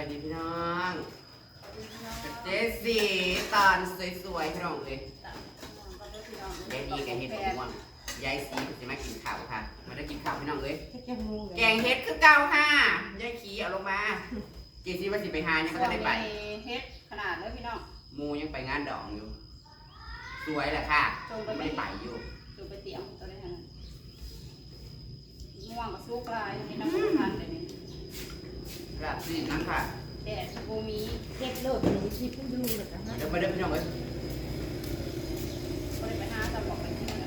วัสดีพี่น้องกับเจสซี่ตอนสวยๆพี่น้องเลยยายดีกับเฮ็ดม่วงยายสีจะมากินข้าวค่ะ มาได้กินข้าวพี่น้องเลยแค่งูแกงเฮ็ดคือเก่าค่ะยายขี้เอาลงมา เจสซี่ว่าสิไปหายังไม่ทันได้ไปเฮ็ดขนาดเลยพี่น้องหมูยังไปงานดองอยู่ สวยแหละค่ะจงไปไม่ได้ไปอยู่จูไปเตรียมตัวนี้นะม่วงกับซุกลายมีน้ำมันทันเดี๋ยวนี้ครับสินั่นค่ะ แดดสบูมีเก็บโลดหนึ่งที่พูดดูเลยนะฮะเดี๋ยวมาเด้อพี่น้องเลยก็เลยไปหาตะบอกไปที่ไหน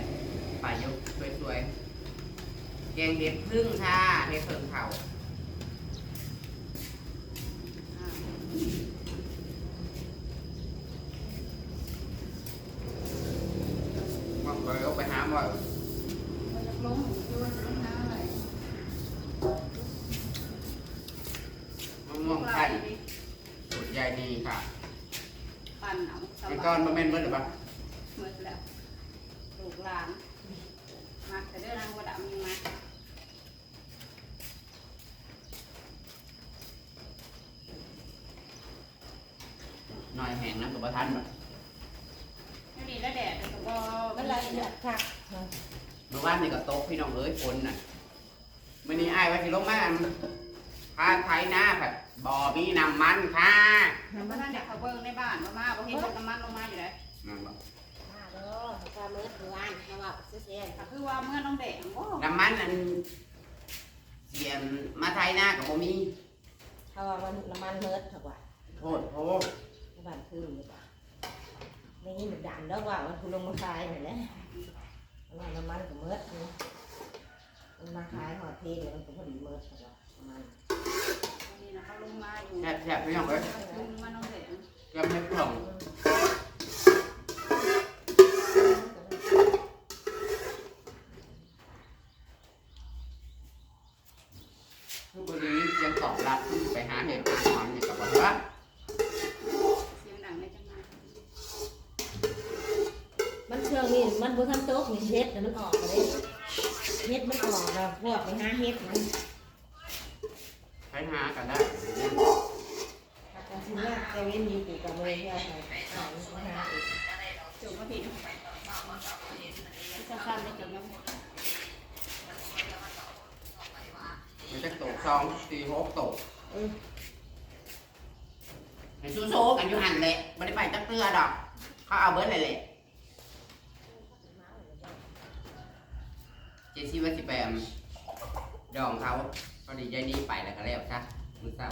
ไปอยู่สวยๆแกงเห็ดพึ่งค่ะเห็ดเพิ่งเผาอ่าว่าไปเอาไปหาบ่อย มันจะล้มคือว่าจะต้องหาอะไร มะม่วง ลา ไข่ ยนี่ สูตรยายนี่ค่ะ ปั่นเอาส ไอ้ บา ก้อน ย มะเม่นเบิดหรือเปล่า เมื่อแล้วลูกหลานมาแต่เด้อนางว่าดำยังมา หน่อย แห้งน้ำกับประทันแบบไม่ดีแล้วแดดแต่ก็เวลาอยากผักเมื่อวานนี่ก็ตกพี่น้องเอ้ยฝนน่ะมื่อนี้อ้ายว่าสิลงมาพาไถนาผัดบ่อมีน้ำมันค่ะแต่ว่าท่านเด็กเขาเบิ่งในบ้านมามาบ่เห็นรถน้ำมันลงมาอยู่ไหนนั่นบ่มาเด้อถ้าเมื่อคืนวันถ้าว่าเสียก็คือว่าเมื่อน้องเด็กโอ้น้ำมันอันเสียนมาไถนากับบ่มีถ้าว่ามันน้ำมันเมื่อถกว่าโทษโทษ บ้านคืนหรือเปล่าในนี้มันดันแล้วว่ามันคุณลงมาขายนี่แหละว่าน้ำมันก็เมื่อมันมาขายหอเทเนี่ยมันก็พอดีเมื่อถกว่าประมาณนี่นะเขาลงมาอยู่แซ่บๆพี่น้องเอ้ยลงมาน้องเด็กเกือบไม่พร่องคือบ่ได้ยินเสียงตอบรับไปหาเห็ดหาหอมนี่ก็บ่ว่า เสียงดังในจังหวะ มันเชื่องนี่มันบนทันโต๊ะมี เฮ็ดมันออกเลยเฮ็ดมันออกแล้วพวกไปหาเฮ็ดมันใช้หากันได้อาการที่ว่าเซเว่นอยู่กูกับเลยที่เอาไปขายไปหาอีกจุดมาผิดสั้นๆเลยจุดมามันจะตกสองสี่หกตกให้สู้ๆกันอยู่หันแหละไม่ได้ไปจักเตือดอก เขาเอาเบิร์ดเลยแหละ เจซี่ว่าสิแปมดองเขาพอดีใจดีไปแล้วก็แล้วซะมือเศร้า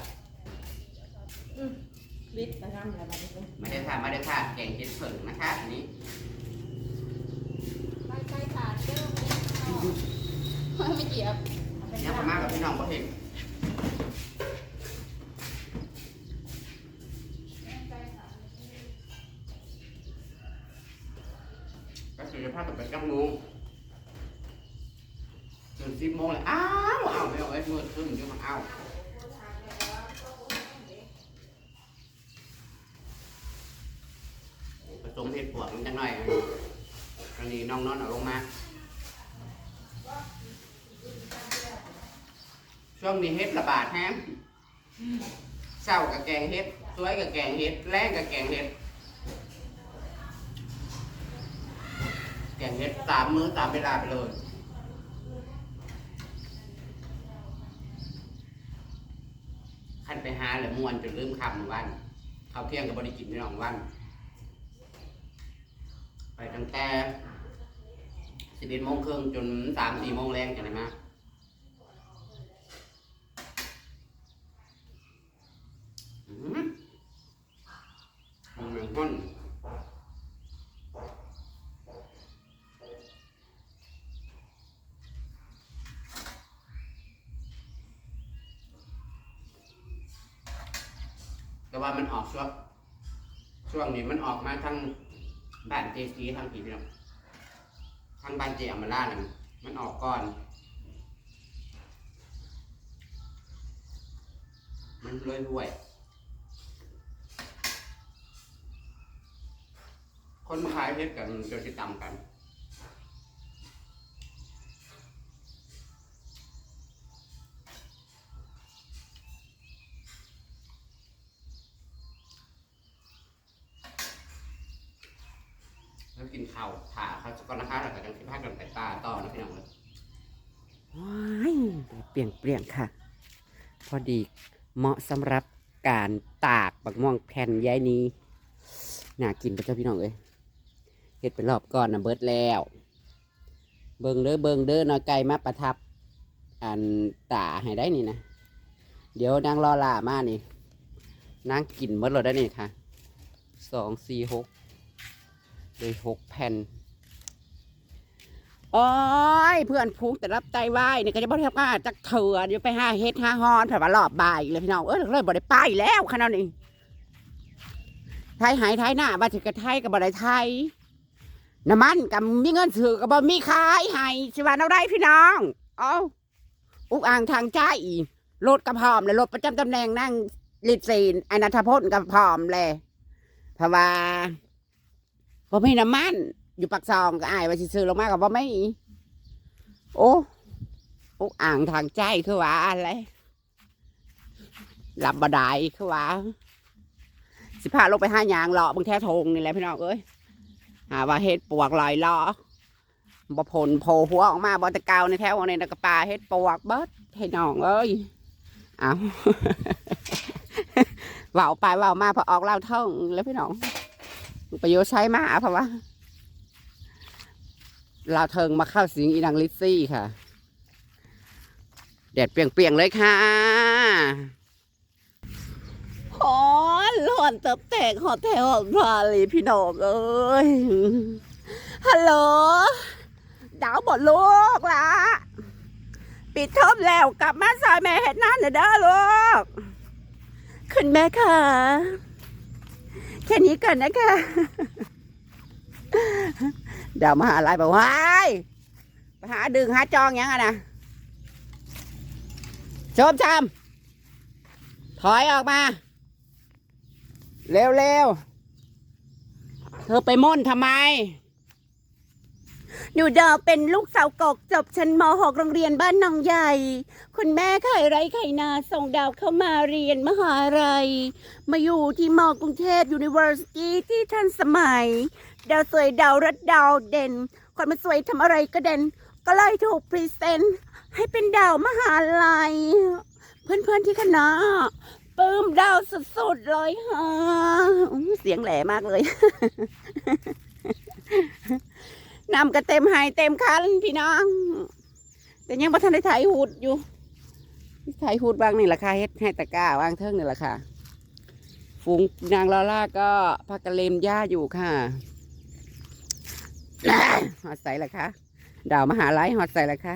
วิทย์ไปทำอะไรแบบนี้มาเด้อค่ะมาเด้อค่ะแกงเห็ดเผิงนะคะอันนี้ไปไปขาดเด้อไม่เกี่ยวยังพม่ากับพี่น้องก็เห็นก็คือภาพกับเป็นกังงู จนสิบโมงเลยอ้าวอ้าวไม่เอาไอ้มือขึ้นยู่มันอ้าวผสมเห็ดปวกมันจังหน่อยอันนี้น้องนอนเอาลงมาช่วงนี้เห็ดระบาดแฮมเศร้ากับแกงเห็ดสวยกับแกงเห็ดแรงกับแกงเห็ดแกงเห็ดตามมือตามเวลาไปเลย แหาหรือมวนจนลืมคำวันข้าวเที่ยงกับบริกินไม่นองวัน ไปตั้งแต่สิบเอ็ดโมงครึ่งจนสามสี่โมงแรงกันเลยมา อืมมันเหมือนห้นแต่ ว่ามันออกช่วงช่วงนี้มันออกมาทั้งบ้านเจซีทั้งผีพี่น้องทั้งบ้านเจอมาล่านะมันออกก่อน มันเลยห่วย คนมาขายเพชรกันจะติดตามกันข้าวถ่าเขาจะก่อนนะคะแล้วก็จังสิพากันไปป่าต่อนะพี่น้องเลยว้าย เปลี่ยนเปลี่ยนค่ะ พอดีเหมาะสำหรับการตากบักม่วงแผ่นย้ายนี้น่ากินปะเจ้าพี่น้องเอ้ยเฮ็ดเป็นรอบก่อนนะเบิดแล้ว เบิงเด้อเบิงเด้อน้อยไก่มาประทับ อันตาให้ได้นี่นะ เดี๋ยวนางรอล่ามานี่นางกินเมื่อเราได้นี่ค่ะสองสี่หกเลยหกแผ่น โอ้ยเพื่อนพุงแต่รับไตไหวนี่ก็จะบ่ได้ทำงานจักเถื่อเดี๋ยวไปหาเฮ็ดหาฮอนแผ่ว่ารอบบ่ายเลยพี่น้องเอ้ยเลยบ่ได้ไปแล้วขนาดนี้ไทยหายไทยหน้ามาถึงกับไทยกับบ่ได้ไทยน้ำมันกับมีเงินซื้อกับบ่มีขายให้สิว่าเอาได้พี่น้องเอ้าอุกอ่างทางใจรถกระพร้อมเลยรถประจำตำแหน่งนั่งลิดซีนอนัทพลกับพร้อมเลยเพราะว่าบ่มีน้ำมัน อยู่ปากซองก็อายว่าสิซื้อลงมากับบ่ไม่มีโอ้อุกอ่างทางใจคือว่าอะไรหลับบดายคือว่า สิพาลงไปห้ายางเลาะบางแท้ทงนี่แหละพี่น้องเอ้ยหาว่าเฮ็ดปวกลอยล้อบ่ผลโผล่หัวออกมาบ่ตะกาวในแถวในตะกะปาเฮ็ดปวกเบิดให้น้องเอ้ยเอาเว่าไปเว่ามาพอออกเล่าท่องแล้วพี่น้องประโยชน์ใช้มาเพราะว่า เราเทิงมาเข้าสิงอีนางลิซซี่ค่ะ แดดเปรียงๆเลยค่ะหอนหอนเติบแตกหอดแถวหอดพาลีพี่น้องเอ้ย ฮัลโหล ดาวบดลูกละปิดเทอมแล้วกลับมาซอยแม่เห็ดนั่นเด้อลูก คุณแม่ค่ะ แค่นี้ก่อนนะคะ ดี๋ยวมาหาอะไรบอกว้ายไปหาดึงหาจองหยังไงนะชมชมถอยออกมา เร็วๆ เธอไปม่นทำไม หนูดาวเป็นลูกสาวกกจบชั้นม .6 โรงเรียนบ้านนองใหญ่ คุณแม่ไข่ไรไข่นาส่งดาวเข้ามาเรียนมหาลัย มาอยู่ที่มกรุงเทพ University ที่ทันสมัย ดาวสวยดาวรัดดาวเด่นคนมาสวยทำอะไรก็เด่น ก็เลยถูกพรีเซนต์ให้เป็นดาวมหาลัย เพื่อนๆที่คณะปลื้มดาวสุดๆเลยฮะเสียงแหลมากเลย นำก็เต็มหายเต็มคันพี่น้อง แต่ยังบ่ทันได้ถ่ายหูดอยู่ถ่ายหูดบางนี่แหละค่ะเฮ็ดให้ตะกร้าวางเทิงนี่แหละค่ะฝูงนางลอล่าก็พักกระเลมหญ้าอยู่ค่ะหอดใส่ละคะดาวมหาลัยหอดใส่ละคะ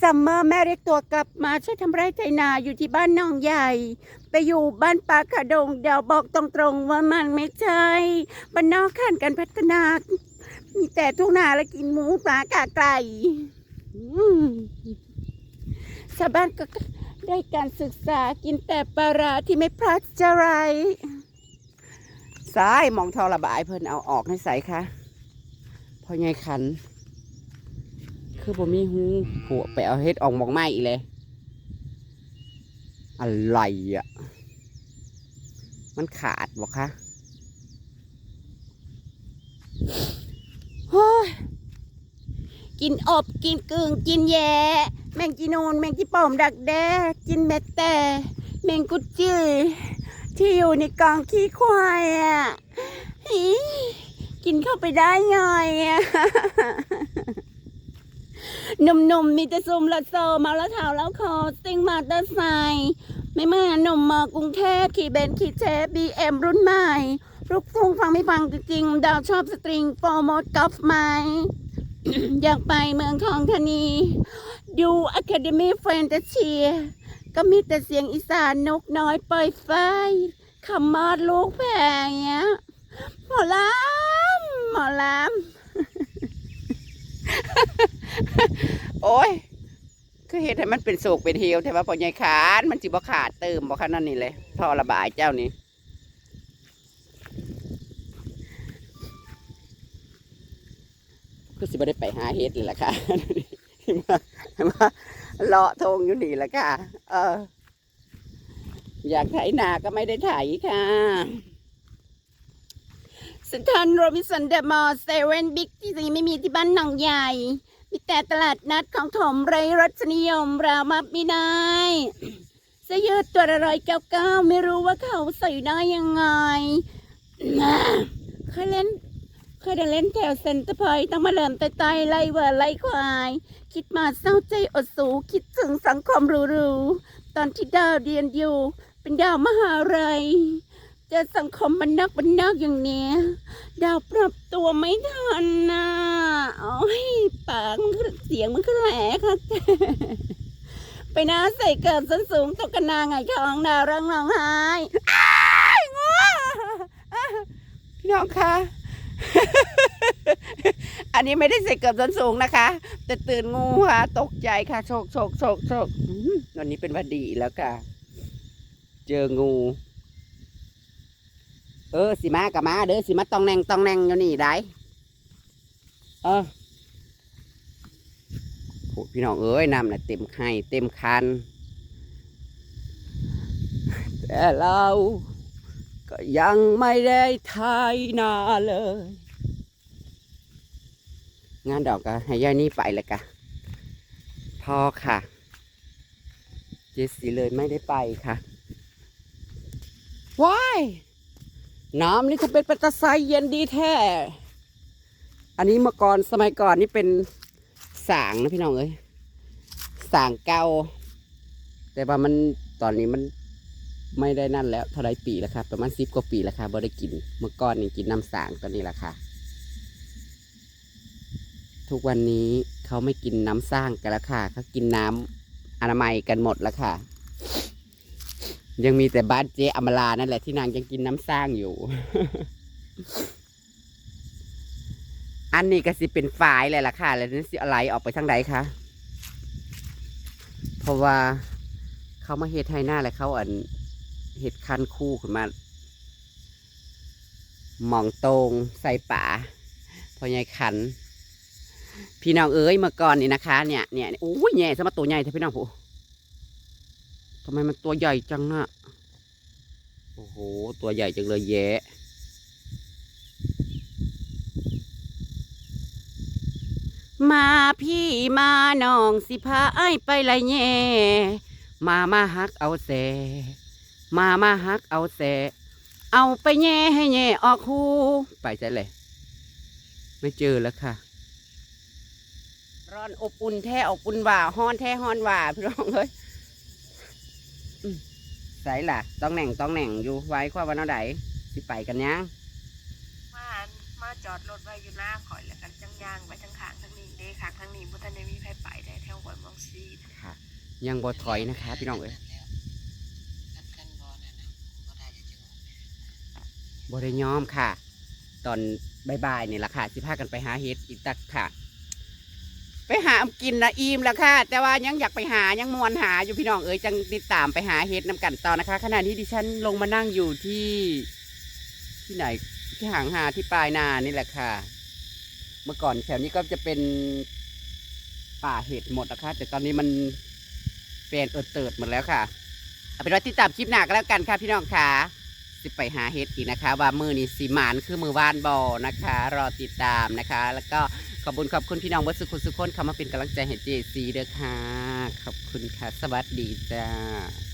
ซัมเมอร์แม่เรียกตัวกลับมาช่วยทำไร่ไถนาอยู่ที่บ้านน้องใหญ่ ไปอยู่บ้านปาขะดงเดี๋ยวบอกตรงๆว่ามันไม่ใช่บ้านนอกขันการพัฒนา มีแต่ทุ่งนาและกินหมูปลากาไก่ชาวบ้านก็ได้การศึกษากินแต่ปลาราที่ไม่พลัดจะไรสายมองทอระบายเพิ่นเอาออกให้ใสค่ะพอไงขัน คือผมมีหูหัวไปเอาเฮ็ดออกมองไม้อีเลย อะไรอะ มันขาดบอกคะ กินอบกินกึ่งกินแย่แมงจีนูนแมงจีป่อมดักแด้กินเม็ดแต่แมงกุจือที่อยู่ในกองขี้ควายอะกินเข้าไปได้ไงอะหนุ่มๆมีแต่ซุ่มละโซเมาล้วเท้าแล้วคอซิ่งมาเตอร์ไซค์ไม่มื่หนุ่มมากรุงเทพขี่เบนซ์ขี่เชฟบีเอ็มรุ่นใหม่ ลูกทุ่งฟังไม่ฟังจริงๆดาวชอบสตริงโปรโมทกอล์ฟไหม อยากไปเมืองทองธานี ดูอะคาเดมี่แฟนตาเชียก็มีแต่เสียงอีสานนกน้อยปล่อยไฟคำมอดลูกแพงเงี้ยหมอลำหมอลำโอ้ยคือเห็ดให้มันเป็นโศกเป็นเหี่ยวแต่ว่าพอใหญ่ขาน มันจิบ่ขาดเติมบ่ขนาดนี้เลยท่อระบายเจ้านี้ คือสิบ่ได้ไปหาเห็ดเลยล่ะค่ะมามาเลาะทงอยู่นี่แหละค่ะ เออ อยากไถนาก็ไม่ได้ไถค่ะสถานโรบินสันเดอะมอลล์เซเว่นบิ๊กที่สีไม่มีที่บ้านหนองใหญ่ มีแต่ตลาดนัดของถมไรรสนิยมรามาไม่ได้เสื้อยืดตัวละร้อยเก้าเก้าไม่รู้ว่าเขาใส่ได้ยังไงเคยเล่น เคยได้เล่นแถวเซ็นเตอร์พอยต์ต้องมาเริ่มไต่ๆไล่เวอร์ไล่ควาย คิดมาเศร้าใจอดสูคิดถึงสังคมหรูๆตอนที่ดาวเรียนอยู่ เป็นดาวมหาลัยเจอสังคมมันนักมันนักอย่างเนี้ย ดาวปรับตัวไม่ทันนะโอ้ยปากมันคือเสียงมันคือแหลค่ะไปนะใส่เกิดส้นสูงตกกันนาไงท้องดาวร้องร้องไห้อ้ายงัวพี่น้องคะ อันนี้ไม่ได้ใส่เกือบส้นสูงนะคะแต่ตื่นงูค่ะ ตกใจค่ะโชคโชคโชคโชควันนี้เป็นวันดีแล้วค่ะ เจองู เออสิมากับมาเด้อสิมาตองแนงตองแนงอยู่นี่ได้เออพี่น้องเอ้ยน้ำน่ะเต็มไข่เต็มคันแต่เรา ก็ยังไม่ได้ทายนาเลย งานดอกก็ให้ย่านี่ไปเลยกะพอค่ะ เจสซี่เลยไม่ได้ไปค่ะว้ายน้ำนี่คงเป็นปัตตาไซเย็นดีแท้ อันนี้เมื่อก่อนสมัยก่อนนี่เป็นสางนะพี่น้องเอ้ยสางเก่าแต่ว่ามันตอนนี้มัน ไม่ได้นั่นแล้วเท่าไรปีแล้วครับประมาณสิบกว่าปีแล้วค่ะบ่ได้กินเมื่อก่อนนี่กินน้ำสางตอนนี้แหละค่ะ ทุกวันนี้เขาไม่กินน้ำสร้างกันแล้วค่ะเขากินน้ำอนามัยกันหมดแล้วค่ะ ยังมีแต่บ้านเจ๊อมรานั่นแหละที่นางยังกินน้ำสร้างอยู่ อันนี้ก็สิเป็นฝายเลยล่ะค่ะ แล้วนี่สิอะไรออกไปทางใดคะเพราะว่าเขามาเฮ็ดให้หน้าแล้วเขาอัน เฮ็ดคันคู่ขึ้นมาหมองตรงใส่ป่าพอใหญ่ขัน พี่น้องเอ้ยเมื่อก่อนนี่นะคะ เนี่ยเนี่ยโอ้ยแย่สมาตัวใหญ่เถอะพี่น้องผู้ทำไมมันตัวใหญ่จังน่ะโอ้โห ตัวใหญ่จังเลยแย่มาพี่มาน้องสิพาไอ้ไปละแย่มามาฮักเอาแส มามาฮักเอาแส เอาไปแย่ให้แย่ออกคูไปใจเลยไม่เจอแล้วค่ะ ร้อนอบอุ่นแท้อบอุ่นหว่าฮ้อนแท้ฮ้อนหว่าพี่น้องเอ้ยอืมใส่ล่ะ ต้องแหน่งต้องแหน่งอยู่ไว้ความวันเอาใดสิไปกันยังมาอันมาจอดรถไว้อยู่หน้าข่อยแล้วกันจังยางไปทั้งขางทั้งนี้เด้ขางทั้งนี้บ่ทันได้มีไผไปได้แถวหัวเมืองซีดค่ะ ยังบ่ถอยนะคะ พี่น้องเอ้ย บ่ได้ยอมค่ะ ตอนบ่ายๆนี่แหละค่ะสิพากันไปหาเห็ดอีกตักค่ะ ไปหากินนะอิ่มแล้วค่ะ แต่ว่ายังอยากไปหายังมวนหาอยู่พี่น้องเอ้ยจังติดตามไปหาเห็ดนำกันต่อนะคะขณะนี้ดิฉันลงมานั่งอยู่ที่ที่ไหนที่หางหาที่ปลายนานี่แหละค่ะ เมื่อก่อนแถวนี้ก็จะเป็นป่าเห็ดหมดนะคะ แต่ตอนนี้มันเป็นเออเติดหมดแล้วค่ะ เอาเป็นว่าติดตามคลิปหน้าก็แล้วกันค่ะพี่น้องค่ะ สิไปหาเห็ดอีกนะคะ ว่ามือนี้สีหมานคือมือวานบอนะคะ รอติดตามนะคะ แล้วก็ขอบคุณขอบคุณพี่น้องวัดสุขุสุขคนเข้ามาเป็นกำลังใจให้เจซีเด้อค่ะ ขอบคุณค่ะ สวัสดีจ้า